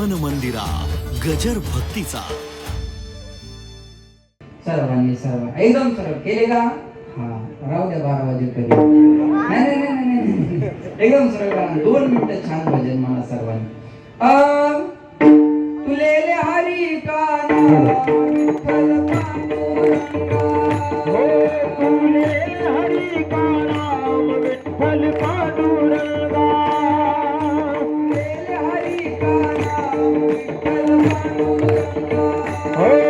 मन मंदिरा गजर भक्तीचा सर्वांनी सर्व एकदम सरळ केले का हा राहू द्या बारा वाजेपर्यंत नाही नाही नाही नाही, नाही नाही. एकदम सरळ करा. दोन मिनिटं छान भजन म्हणा सर्वांनी अं, तुलेले हरी का विठ्ठल पांडुरंगा. तुले हरी विठ्ठल पांडुरंगा Hey.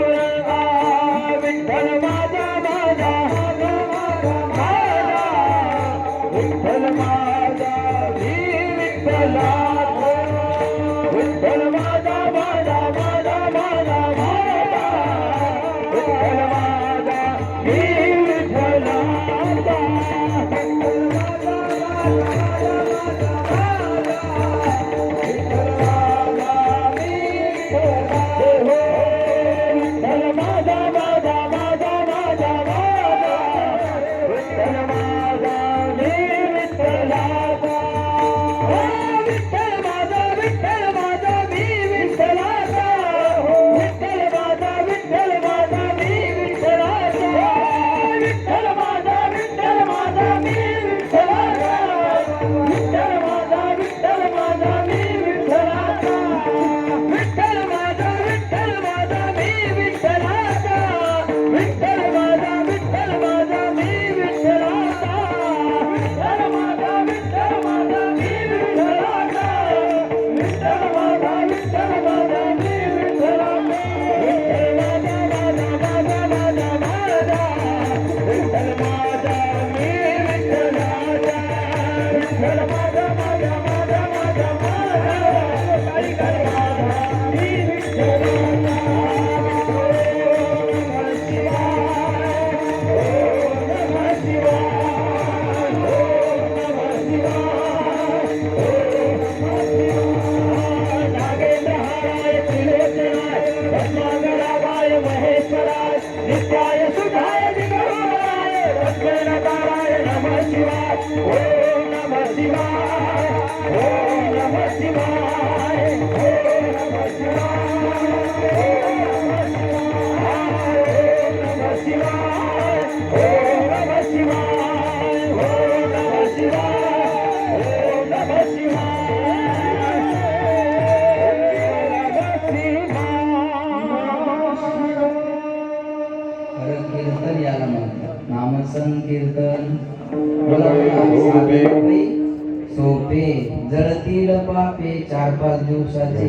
चार पाच दिवसाचे.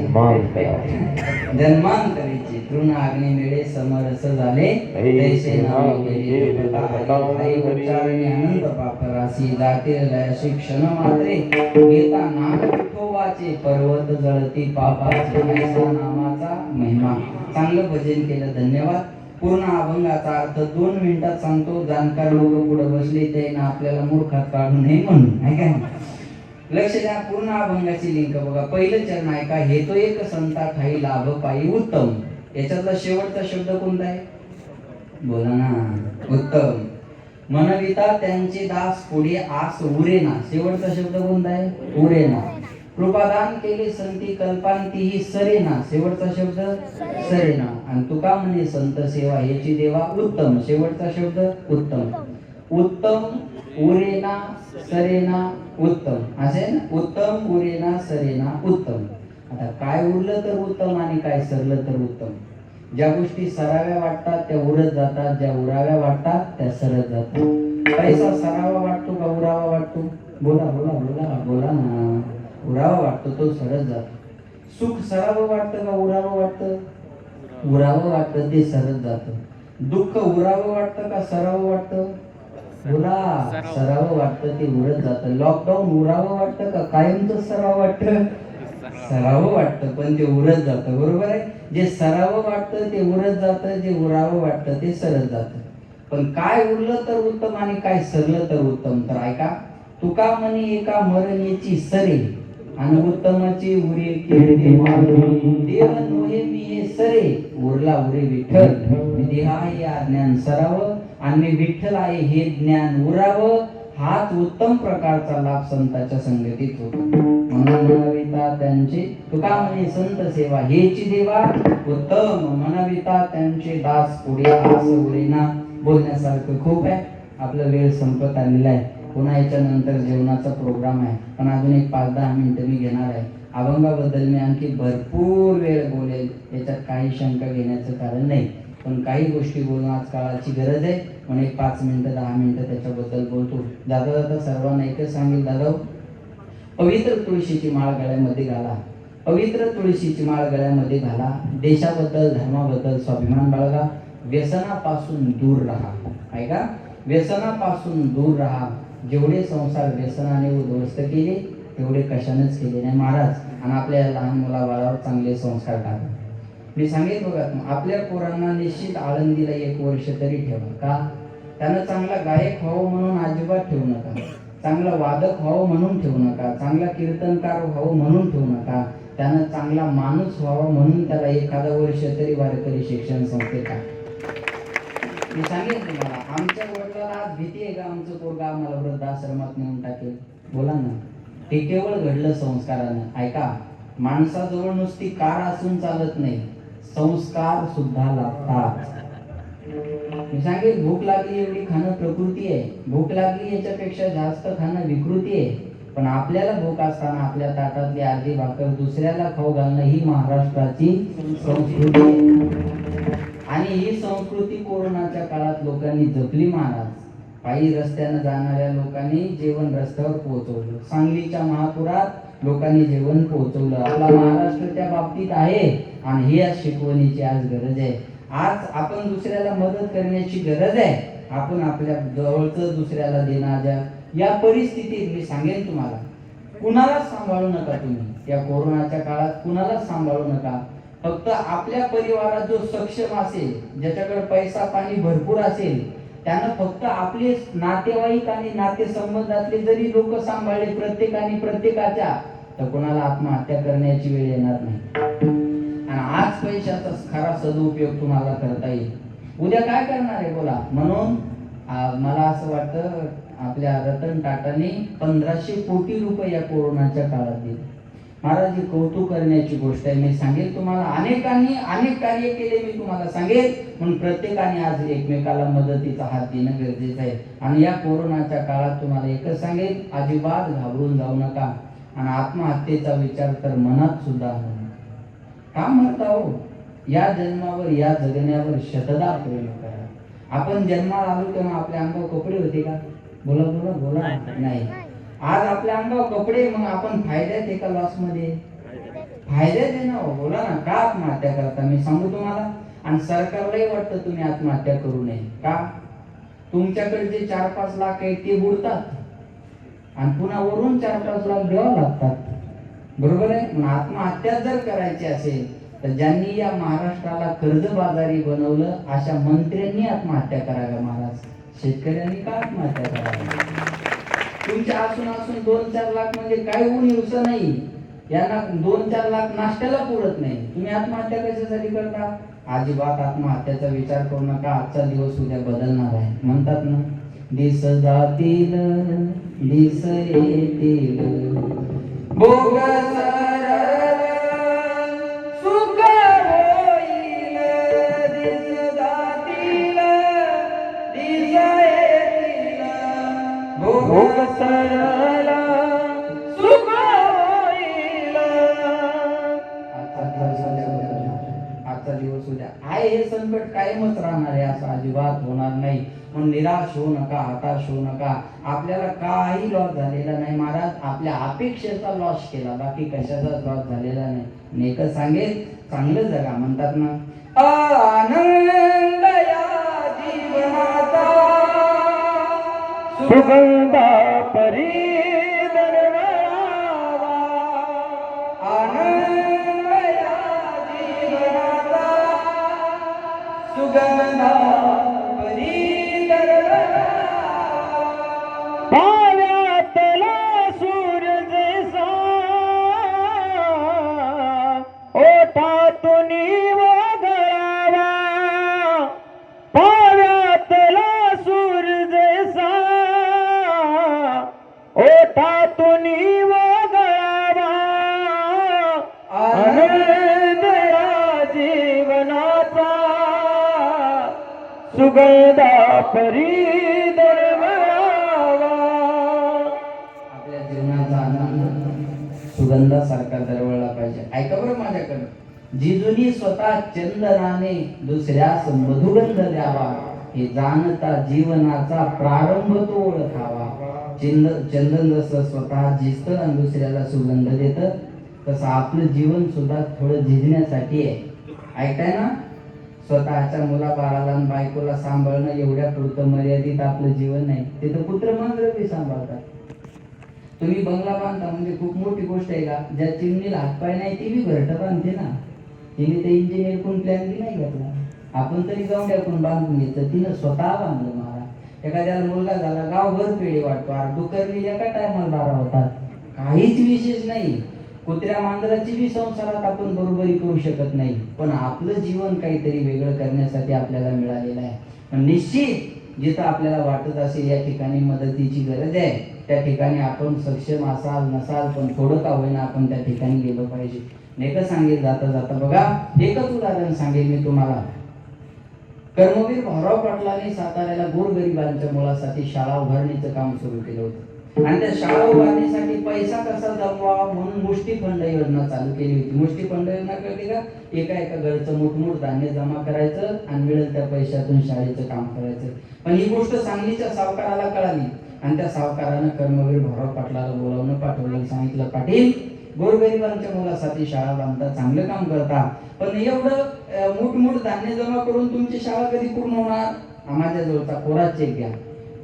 जन्मांतरीचे. तृण अग्नी मिळे समरस झाले. तैसे गेले उच्चारणे अनंत पाप राशी जाते लयाशी क्षण मात्रे. घेता नाम विठोबाचे पर्वत जळती पापाचे ऐसा नामाचा महिमा. चांगलं भजन केलं धन्यवाद. पूर्ण अभंगाचा अर्थ दोन मिनिटात सांगतो. जाणकार लोक पुढे बसले त्यांना आपल्याला मूर्खात काढू नये म्हणून. काय लक्ष द्या पूर्ण अभंगाची लिंक बघा. पहिलं चरण आहे का? हे तो एक संता ठाई लाभ पायी उत्तम. याच्यातला शेवटचा शब्द कोणता आहे? बोला ना. उत्तम. मनविता त्यांची दास पुढे आस उरेना शेवटचा शब्द कोणता आहे? उरेना कृपादान केले संती कल्पांती ही सरेना शेवटचा शब्द? सरेना आणि तुका म्हणे संत सेवा याची देवा उत्तम. शेवटचा शब्द? उत्तम. उत्तम उरेना सरेना उत्तम. असे ना? उत्तम उरेना सरेना उत्तम. आता काय उरलं तर उत्तम आणि काय सरलं तर उत्तम? ज्या गोष्टी सराव्या वाटतात त्या उरत जातात. ज्या उराव्या वाटतात त्या सरत जातात. पैसा सरावा वाटतो का उरावा वाटतो? बोला बोला बोला बोला ना. उरावा वाटतो तो सरत जातो. सुख सरावं वाटतं का उरावं वाटतं? उरावं वाटतं ते सरत जातं. दुःख उरावं वाटतं का सरावं वाटतं? उरा सरावं वाटतं ते उरत जातं. लॉकडाऊन उरावं वाटतं का? कायमच सरावं वाटतं? सरावं वाटतं पण ते उरत जातं. बरोबर आहे? जे सरावं वाटतं ते उरत जातं. जे उरावं वाटतं ते सरत जातं. पण काय उरलं तर उत्तम आणि काय सरलं तर उत्तम? तर ऐका तुका म्हणे एका मरणीची सरे आणि उत्तमाची उरे. देव नोहे मी हे सरे. उरला उरे विठ्ठल. देहा हे ज्ञान सरावं. आणि विठ्ठल आहे हे ज्ञान उरावं हाच उत्तम प्रकारचा लाभ संताच्या संगतीत होतो. म्हणून म्हणविता त्यांचे तुका म्हणे संत सेवा हेची देवा. उत्तम मनविता त्यांचे दास पुढे आस बोलण्यासारखं खूप आहे. आपला वेळ संपत आलेला आहे. पुन्हा याच्या नंतर जेवणाचा प्रोग्राम आहे. पण अजून एक पाच दहा मिनटं मी घेणार आहे. अभंगाबद्दल मी आणखी भरपूर वेळ बोलेल याच्यात काही शंका घेण्याचं कारण नाही. पण काही गोष्टी बोलणं आज काळाची गरज आहे. म्हणून एक पाच मिनिटं दहा मिनिटं त्याच्याबद्दल बोलतो. दादा दादा सर्वांना एकच सांगेल दादा. पवित्र तुळशीची माळ गळ्यामध्ये घाला. पवित्र तुळशीची माळ गळ्यामध्ये घाला. देशाबद्दल धर्माबद्दल स्वाभिमान बाळगा. व्यसनापासून दूर राहा. ऐका व्यसनापासून दूर राहा. जेवढे संसार व्यसनाने उद्ध्वस्त केले तेवढे कशानेच केले नाही महाराज. आणि आपल्या लहान मुलाबाळावर चांगले संस्कार टाका. मी सांगेन बघा आपल्या पोरांना निश्चित आळंदीला एक वर्ष तरी ठेवा. का? त्यानं चांगला गायक व्हावं म्हणून अजिबात ठेवू नका. चांगला वादक व्हावं म्हणून ठेवू नका. चांगला कीर्तनकार व्हावं म्हणून ठेवू नका. त्यानं चांगला माणूस व्हावा म्हणून त्याला एखादा वर्ष तरी वारकरी शिक्षण संस्थेत मी सांगेन तुम्हाला आमच्या वडिलाला आज भीती आहे का? आमचं पोरगा आम्हाला वृद्धाश्रमात नेऊन टाकेल. बोला ना. हे केवळ घडलं संस्कारानं. ऐका माणसाजवळ नुसती कार असून चालत नाही. संस्कार सुद्धा लागतात. मी सांगेल भूक लागली एवढी खाणं प्रकृती आहे. भूक लागली याच्यापेक्षा जास्त खाणं विकृती आहे. पण आपल्याला भूक असताना आपल्या ताटातली अर्धी भाकर दुसऱ्याला खाऊ घालणं ही महाराष्ट्राची संस्कृती आणि ही संस्कृती कोरोनाच्या काळात लोकांनी जपली महाराज. पायी रस्त्यानं जाणाऱ्या लोकांनी जेवण रस्त्यावर पोहोचवलं. सांगलीच्या महापुरात लोकांनी जेवण पोहोचवलं. आपला महाराष्ट्र त्या बाबतीत आहे आणि ही आज शिकवणीची आज गरज आहे. आज आपण दुसऱ्याला मदत करण्याची गरज आहे. आपण आपल्या जवळचं दुसऱ्याला देण्याच्या या परिस्थितीत मी सांगेन तुम्हाला. कुणालाच सांभाळू नका तुम्ही? या कोरोनाच्या काळात कुणालाच सांभाळू नका? फक्त आपल्या परिवारात जो सक्षम असेल ज्याच्याकडे पैसा पाणी भरपूर असेल त्यानं फक्त आपले नातेवाईक आणि नातेसंबंधातले जरी लोक सांभाळले प्रत्येकाने प्रत्येकाच्या तर कोणाला आत्महत्या करण्याची वेळ येणार नाही. आणि आज पैशाचा खरा सदुपयोग तुम्हाला करता येईल. उद्या काय करणार आहे बोला. म्हणून मला असं वाटतं आपल्या रतन टाटाने पंधराशे कोटी रुपये या कोरोनाच्या काळात दिले. महाराज ही कौतुक करण्याची गोष्ट आहे. मी सांगेल तुम्हाला अनेकांनी अनेक कार्य केले मी तुम्हाला सांगेल. म्हणून प्रत्येकाने आज एकमेकाला मदतीचा हात देणं गरजेचं आहे. आणि या कोरोनाच्या काळात तुम्हाला एकच सांगेल अजिबात घाबरून जाऊ नका. आणि आत्महत्येचा विचार तर मनात सुद्धा नका. का म्हणता हो या जन्मावर या जगण्यावर शतदा प्रेम करा. आपण जन्माला आलो तेव्हा आपल्या अंगावर कपडे होते का? बोला बोला बोला. नाही आज आपल्या अंगावर कपडे मग आपण फायद्यात एका लॉसमध्ये? फायद्यात आहे ना हो. बोला ना का आत्महत्या करता? मी सांगू तुम्हाला. आणि सरकारलाही वाटतं तुम्ही आत्महत्या करू नये. का? तुमच्याकडे जे चार पाच लाख आहे ते बुडतात. आणि पुन्हा वरून चार पाच लाख द्यावं लागतात. बरोबर आहे? मग आत्महत्या जर करायची असेल तर ज्यांनी या महाराष्ट्राला कर्जबाजारी बनवलं अशा मंत्र्यांनी आत्महत्या कराव्या महाराज. शेतकऱ्यांनी का आत्महत्या कराव्या तुमच्या असून असून दोन चार लाख म्हणजे काय होऊन येऊस नाही. यांना दोन चार लाख नाश्त्याला पुरत नाही. तुम्ही आत्महत्या कशासाठी करता? अजिबात आत्महत्याचा विचार करू नका. आजचा दिवस उद्या बदलणार आहे. म्हणतात ना दिस जातील दिस येतील भोग सरळ, सुख होईल, दिस जातील, दिस येतील, भोग सरळ, संकट कायमच राहणार आहे असं अजिबात होणार नाही. म्हणून निराश होऊ नका हताश होऊ नका. आपल्याला काही लॉस झालेला नाही महाराज. आपल्या अपेक्षेचा लॉस केला बाकी कशाचाच लॉस झालेला नाही. मी एकच सांगेल चांगलं जगा म्हणतात ना. आनंद या जीवनाचा सुगंधा परी सुगंधा जिजुनी स्वतः चंदनाने दुसऱ्यास मधुगंध द्यावा. हे जाणता जीवनाचा प्रारंभ तो ओळखावा. चिंद चंदन जसं स्वतः झिजत आणि दुसऱ्याला सुगंध देत तसं आपलं जीवन सुद्धा थोडं झिजण्यासाठी आहे. ऐकताय ना? स्वतःच्या मुलाबाळाला आणि बायकोला सांभाळणं एवढ्या पुरतं मर्यादित आपलं जीवन नाही. ते तर पुत्र मांजर सांभाळतात. तुम्ही बंगला बांधता म्हणजे खूप मोठी गोष्ट आहे का? ज्या चिमणीला हातपाय नाही ती बी घरटं बांधते ना. तिने ते इंजिनियर कोण प्लॅन बी नाही घेतला आपण तरी जाऊन कोण बांधून घेतलं तिनं स्वतः बांधलं मारा एखाद्याला मुलगा झाला गावभर पेढे वाटतो. आर डुकरली एका टायमाला बारा होतात काहीच विशेष नाही. कुत्र्या मांजराची बी संसारात आपण बरोबरी करू शकत नाही. पण आपलं जीवन काहीतरी वेगळं करण्यासाठी आपल्याला मिळालेलं आहे. पण निश्चित जिथं आपल्याला वाटत असेल या ठिकाणी मदतीची गरज आहे त्या ठिकाणी आपण सक्षम असाल नसाल पण थोडं का होईना आपण त्या ठिकाणी गेलो पाहिजे. एकच सांगेल जाता जाता. बघा एकच उदाहरण सांगेल मी तुम्हाला. कर्मवीर भाऊराव पाटलांनी साताऱ्याला गोरगरिबांच्या मुलासाठी शाळा उभारणीचं काम सुरू केलं होतं. आणि त्या शाळा उभारणीसाठी पैसा कसा जमवा म्हणून मुष्टीफंड योजना चालू केली होती. मुष्टीफंड योजना कळली का? एका एका घरचं मोठमोठ धान्य जमा करायचं आणि मिळेल त्या पैशातून शाळेचं काम करायचं. पण ही गोष्ट सांगलीच्या सावकाराला कळाली. आणि त्या सावकारानं कर्मवीर भाऊराव पाटलाला बोलावणं पाठवलं सांगितलं पाटील गोरगरिबांच्या मुलासाठी शाळा बांधता चांगलं काम करता पण एवढं अं, मोठमोठ धान्य जमा करून तुमची शाळा कधी पूर्ण होणार? माझ्याजवळचा कोरा चेक घ्या.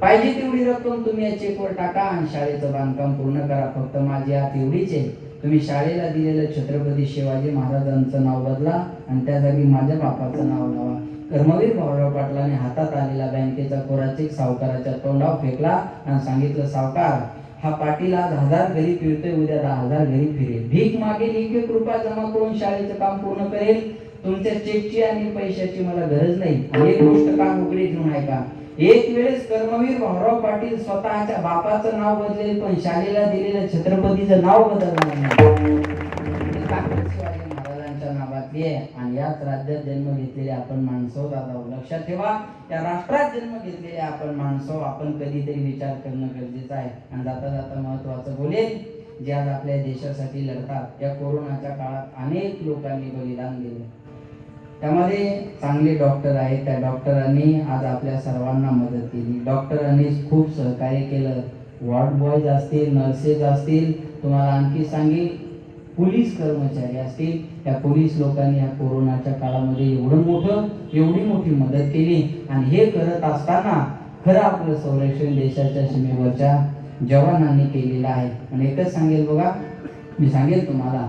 पाहिजे तेवढी रक्कम तुम्ही या चेकवर टाका आणि शाळेचं बांधकाम पूर्ण करा. फक्त माझी हात एवढीच आहे तुम्ही शाळेला दिलेलं छत्रपती शिवाजी महाराजांचं नाव बदला आणि त्या जागी माझ्या बापाचं नाव लावा. कर्मवीर भाऊराव पाटलाने हातात आलेला बँकेचा कोरा चेक सावकाराच्या तोंडावर फेकला आणि सांगितलं सावकार हा पाटील आज हजार घरी फिरतोय उद्या दहा हजार घरी फिरेल. भीक मागेल एक एक रुपया जमा करून शाळेचं काम पूर्ण करेल. तुमच्या चेकची आणि पैशाची मला गरज नाही. एक गोष्ट काम उघडी ठेवून ऐका एक वेळेस कर्मवीर भाऊराव पाटील स्वतःच्या बापाचं नाव बदलेल पण शाळेला दिलेल्या छत्रपतीचं नाव बदलणार नाही. महाराजांच्या आहे आणि याच राज्यात जन्म घेतलेले आपण माणसं दादा लक्षात ठेवा या राष्ट्रात जन्म घेतलेले आपण माणसं आपण कधीतरी विचार करणं गरजेचं आहे. आणि जाता जाता महत्वाचं बोलेल जे आज आपल्या देशासाठी लढतात. या कोरोनाच्या काळात अनेक लोकांनी बलिदान दिले. त्यामध्ये चांगले डॉक्टर आहेत. त्या डॉक्टरांनी आज आपल्या सर्वांना मदत केली. डॉक्टरांनी खूप सहकार्य केलं. वॉर्ड बॉयज असतील नर्सेस असतील तुम्हाला आणखी सांगेल पोलीस कर्मचारी असतील त्या पोलीस लोकांनी या कोरोनाच्या काळामध्ये एवढं मोठं एवढी मोठी मदत केली. आणि हे करत असताना खरं आपलं संरक्षण देशाच्या सीमेवरच्या जवानांनी केलेलं आहे. आणि एकच सांगेल बघा मी सांगेल तुम्हाला.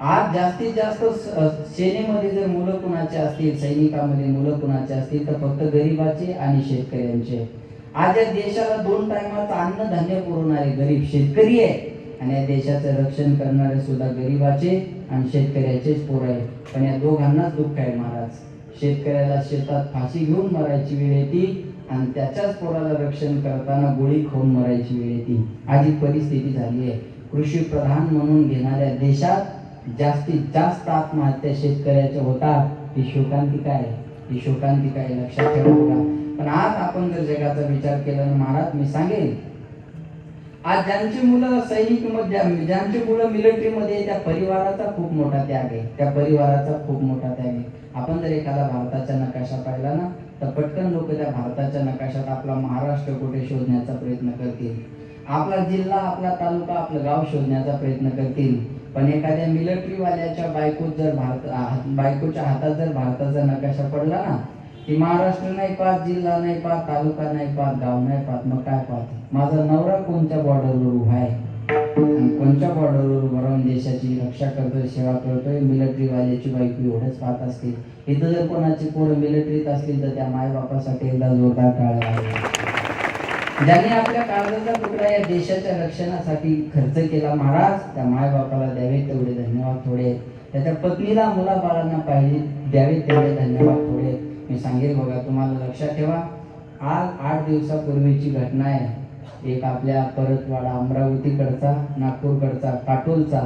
आज जास्तीत जास्त सेनेमध्ये जर मुलं कुणाचे असतील सैनिकामध्ये मुलं कुणाचे असतील तर फक्त गरिबाचे आणि शेतकऱ्यांचे. आज या देशाला दोन टायमाचं अन्नधान्य पुरवणारे गरीब शेतकरी आहे. आणि या देशाचं रक्षण करणारे सुद्धा गरिबाचे आणि शेतकऱ्याचेच पोर आहे पण या दोघांनाच दुःख आहे महाराज. शेतकऱ्याला शेतात फाशी घेऊन मरायची वेळ येते आणि त्याच्याच पोराला रक्षण करताना गोळी खाऊन मरायची वेळ येते. आज परिस्थिती झाली आहे. कृषी प्रधान म्हणून घेणाऱ्या देशात जास्तीत जास्त आत्महत्या शेतकऱ्याच्या होतात. ही शोकांतिका आहे ही शोकांतिका आहे लक्षात ठेवा पण आज आपण जर जगाचा विचार केला ना महाराज मी सांगेन आज ज्यांची मुलं सैनिकमध्ये ज्यांची मुलं मिलिटरी मध्ये त्या परिवाराचा खूप मोठा त्याग आहे. त्या परिवाराचा खूप मोठा त्याग आहे. आपण जर एखादा भारताचा नकाशा पाहिला ना तर पटकन लोक त्या भारताच्या नकाशात आपला महाराष्ट्र कुठे शोधण्याचा प्रयत्न करतील? आपला जिल्हा आपला तालुका आपलं गाव शोधण्याचा प्रयत्न करतील. पण एखाद्या मिलिटरीवाल्याच्या बायकोत जर भारत बायकोच्या हातात जर भारताचा नकाशा पडला ना की महाराष्ट्र नाही पाहत जिल्हा नाही पाहत तालुका नाही पाहत गाव नाही पाहत मग काय पाहत? माझा नवरा कोणत्या बॉर्डरवर उभा आहे? आणि कोणत्या बॉर्डरवर उभा राहून देशाची रक्षा करतोय सेवा करतोय मिलिटरीवाल्याची बायको एवढंच पाहत असतील? इथं जर कोणाची पोरं मिलिटरीत असतील तर त्या मायबापासाठी एकदा जोरदार टाळ्या ज्यांनी आपल्या काळजाचा तुकडा या देशाच्या रक्षणासाठी खर्च केला महाराज त्या मायबापाला द्यावे तेवढे धन्यवाद थोडे. त्याच्या पत्नीला मुला बाळांना पाहिजे द्यावे तेवढे धन्यवाद थोडे. मी सांगेल बघा तुम्हाला लक्षात ठेवा. आज आठ दिवसापूर्वीची घटना आहे. एक आपल्या परतवाडा अमरावतीकडचा नागपूरकडचा काटोलचा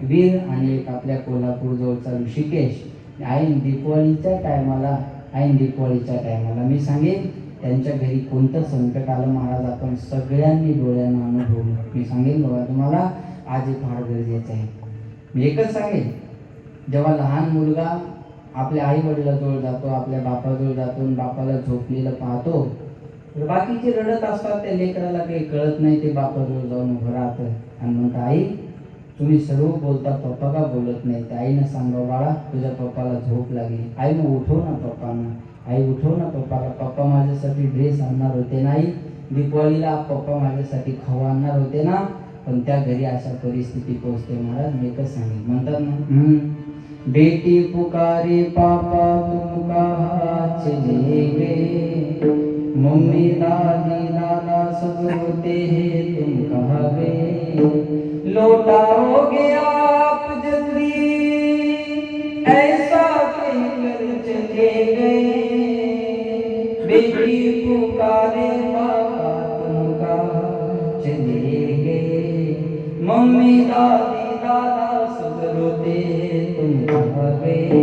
वीर आणि एक आपल्या कोल्हापूरजवळचा ऋषिकेश. ऐन दीपावलीच्या टायमाला ऐन दीपावलीच्या टायमाला मी सांगेन त्यांच्या घरी कोणतं संकट आलं महाराज आपण सगळ्यांनी डोळ्यांना अनुभवलं मी सांगेन बघा तुम्हाला आज हे फार गरजेचं आहे. मी एकच सांगेन जेव्हा लहान मुलगा आपल्या आई वडिलाजवळ जातो आपल्या बापाजवळ जातो आणि बापाला झोपलेलं पाहतो. बाकीचे रडत असतात त्या लेकराला काही कळत नाही ते बापाजवळ जाऊन उभं राहतं. आणि म्हणतं आई तुम्ही सर्व बोलता पप्पा का बोलत नाही? त्या आईनं सांगा बाळा तुझ्या पप्पाला झोप लागली. आई उठव ना पप्पांना. आई उठव ना पप्पाला. पप्पा माझ्यासाठी ड्रेस आणणार होते नाही दीपावलीला पप्पा माझ्यासाठी खाऊ आणणार होते ना? पण त्या घरी अशा परिस्थिती पोहोचते महाराज मी कसं सांगेन. म्हणतात ना? बेटी पुकारे पापा तुम कहाँ चले गए। मम्मी दादी नाना सब रोते हैं, तुम कहाँ गए? लौटाओगे आप जल्दी ऐसा कहकर चले गए। बेटी पुकारे पापा तुम कहाँ चले गए? मम्मी दादी रोते तुम कहाँ गए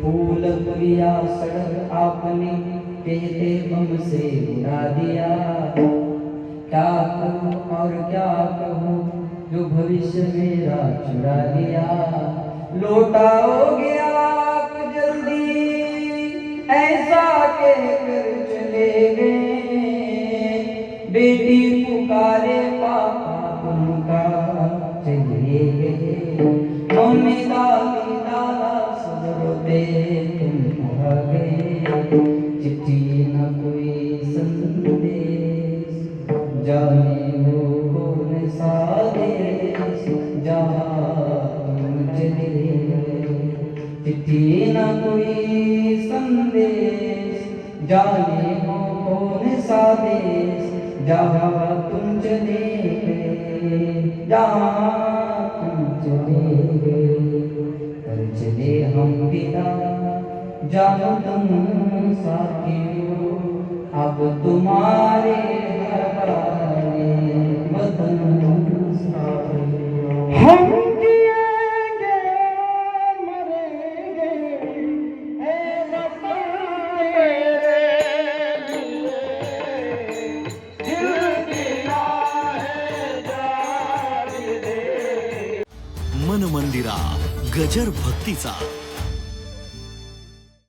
फूल पुलिया सड़क आपने कहते बम से उड़ा दिया। क्या करूँ और क्या कहूँ, जो भविष्य मेरा चुरा दिया। लौटाओगे आप जल्दी, ऐसा कहकर चले गए। बेटी पुकारे पापा तुमका चले गए। मम्मी तुम चिट्ठी न कोई संदेश। जाने वो कौन सा देश जहाँ तुम चले चिट्ठी न कोई संदेश। जाने वो कौन सा देश जहाँ चले गए चले हम पिता जाओ तुम साथियों अब तुम्हारे हवाले वतन जान भक्तीचा